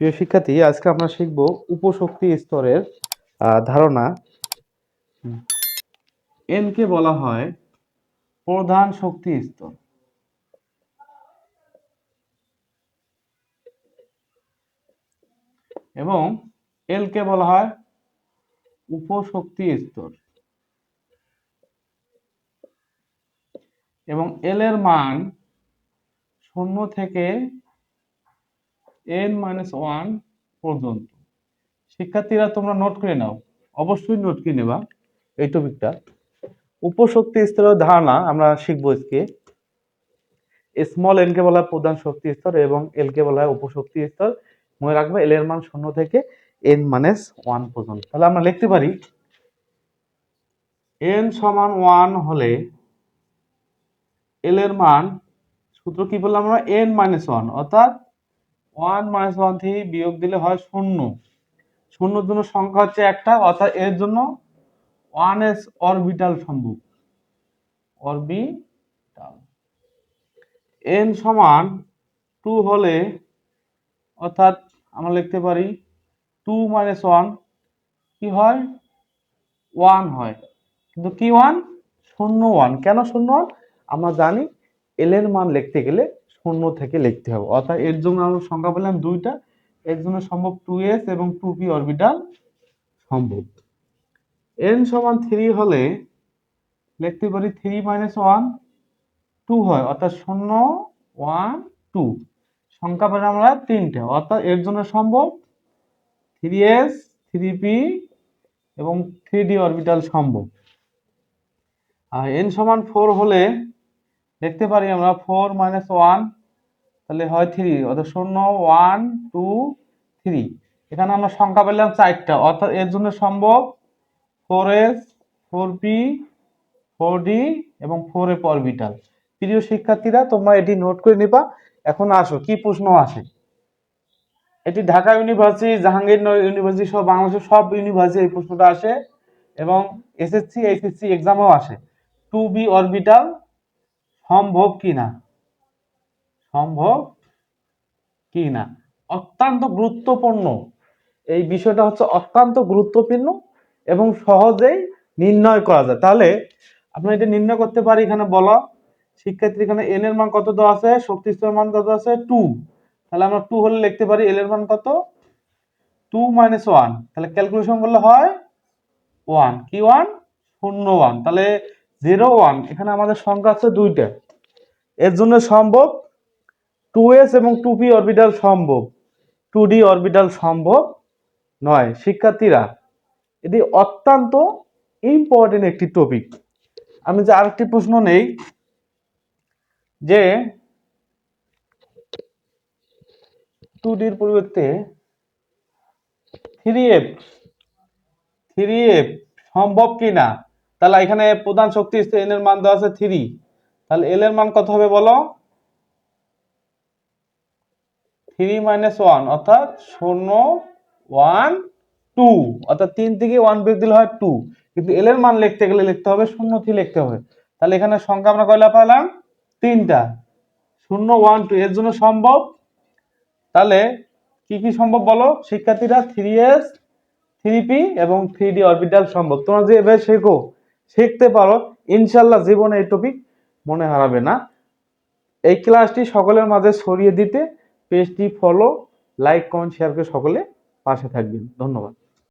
প্রিয় শিক্ষার্থী, আজকে আমরা শিখব উপশক্তি স্তরের ধারণা। এন কে বলা হয় প্রধান শক্তি স্তর। এবং এল কে বলা হয় উপশক্তি স্তর। এবং এল এর মান শূন্য থেকে এন মাইনাস ওয়ান পর্যন্ত। শিক্ষার্থীরা, তোমরা নোট করে নাও। অবশ্যই নোট করে নেবা এই টপিকটা উপশক্তি স্তরের ধারণা আমরা শিখব আজকে। স্মল এন কে বলা প্রধান শক্তি স্তর এবং এল কে বলা উপশক্তি স্তর। মনে রাখবে এল এর মান শূন্য থেকে এন মাইনাস ওয়ান পর্যন্ত। তাহলে আমরা লিখতে পারি এন সমান ওয়ান হলে এল এর মান, সূত্র কি বললাম আমরা? এন মাইনাস ওয়ান অর্থাৎ ওয়ান মাইনাস ওয়ান থেকে বিয়োগ দিলে হয় শূন্য। শূন্যর জন্য সংখ্যা হচ্ছে একটা, অর্থাৎ এর জন্য ওয়ান এস অরবিটাল সম্ভব। অরবিটাল এন সমান টু হলে, অর্থাৎ আমরা লিখতে পারি টু মাইনাস ওয়ান কি হয়? ওয়ান হয়। কিন্তু কি ওয়ান শূন্য ওয়ান কেন শূন্য ওয়ান আমরা জানি এল এর মান লিখতে গেলে শূন্য থেকে লিখতে হবে। অর্থাৎ এর জন্য আমরা সংখ্যা পেলাম দুইটা। এর জন্য সম্ভব টু এস এবং টু পি অরবিটাল সম্ভব। এন সমান থ্রি হলে লিখতে পারি থ্রি মাইনাস ওয়ান টু হয়। অর্থাৎ শূন্য ওয়ান টু সংখ্যা পেলাম আমরা তিনটে। অর্থাৎ এর জন্য সম্ভব থ্রি এস থ্রি পি এবং থ্রি ডি অরবিটাল সম্ভব। আর এন সমান ফোর হলে দেখতে পারি আমরা ফোর মাইনাস ওয়ান, তাহলে হয় থ্রি, অর্থাৎ শূন্য, ওয়ান, টু, থ্রি। এখানে আমরা সংখ্যা পেলাম চারটা, অর্থাৎ এর জন্য সম্ভব four S four P four D এবং ফোর এফ অরবিটাল প্রিয় শিক্ষার্থীরা, তোমরা এটি নোট করে নিবা। এখন আসো, কি প্রশ্ন আসে? এটি ঢাকা ইউনিভার্সিটি জাহাঙ্গীরনগর ইউনিভার্সিটি সহ বাংলাদেশের সব ইউনিভার্সিটি এই প্রশ্নটা আসে এবং এসএসসি এইচএসসি এক্সামও আসে। টু বি অরবিটাল সম্ভব কিনা? সম্ভব কি না অত্যন্ত গুরুত্বপূর্ণ। এই বিষয়টা হচ্ছে অত্যন্ত গুরুত্বপূর্ণ এবং সহজেই নির্ণয় করা যায়। তাহলে আমরা এটা নির্ণয় করতে পারি এখানে বলা শিক্ষার্থী এখানে এন এর মান কত দেওয়া আছে? শক্তি স্তরের মান কত আছে? টু তাহলে আমরা টু হলে লিখতে পারি এল এর মান কত? টু মাইনাস ওয়ান তাহলে ক্যালকুলেশন করলে হয় ওয়ান কি ওয়ান শূন্য ওয়ান তাহলে জিরো ওয়ান এখানে আমাদের সংখ্যা আছে দুইটা। এর জন্য সম্ভব টু এস এবং টু পি অরবিটাল সম্ভব। টু ডি অরবিটাল সম্ভব নয়। শিক্ষার্থীরা, এটি অত্যন্ত ইম্পর্টেন্ট একটি টপিক আমি যে আরেকটি প্রশ্ন নেই, যে টু ডির পরিবর্তে থ্রি এফ থ্রি এফ সম্ভব কি না তাহলে এখানে প্রধান শক্তি এন এর মান দেওয়া আছে থ্রি তাহলে এল এর মান কত হবে বলো? থ্রি মাইনাস ওয়ান অর্থাৎ শূন্য ওয়ান টু অর্থাৎ তিন থেকে ওয়ান বিয়োগ দিলে হয় টু কিন্তু এল এর মান লিখতে গেলে লিখতে হবে, শূন্য থেকে লিখতে হবে। তাহলে এখানে সংখ্যা আমরা কয়লা পেলাম তিনটা। শূন্য ওয়ান টু এর জন্য সম্ভব? তাহলে কি কি সম্ভব বলো? শিক্ষার্থীরা থ্রি এস থ্রি পি এবং থ্রি ডি অরবিটাল সম্ভব। তোমরা যে এভাবে শেখো শিখতে পারো, ইনশাল্লাহ জীবনে এই টপিক মনে হারাবে না। এই ক্লাসটি সকলের মাঝে ছড়িয়ে দিতে পেজটি ফলো লাইক কমেন্ট শেয়ার করে সকলে পাশে থাকবেন। ধন্যবাদ।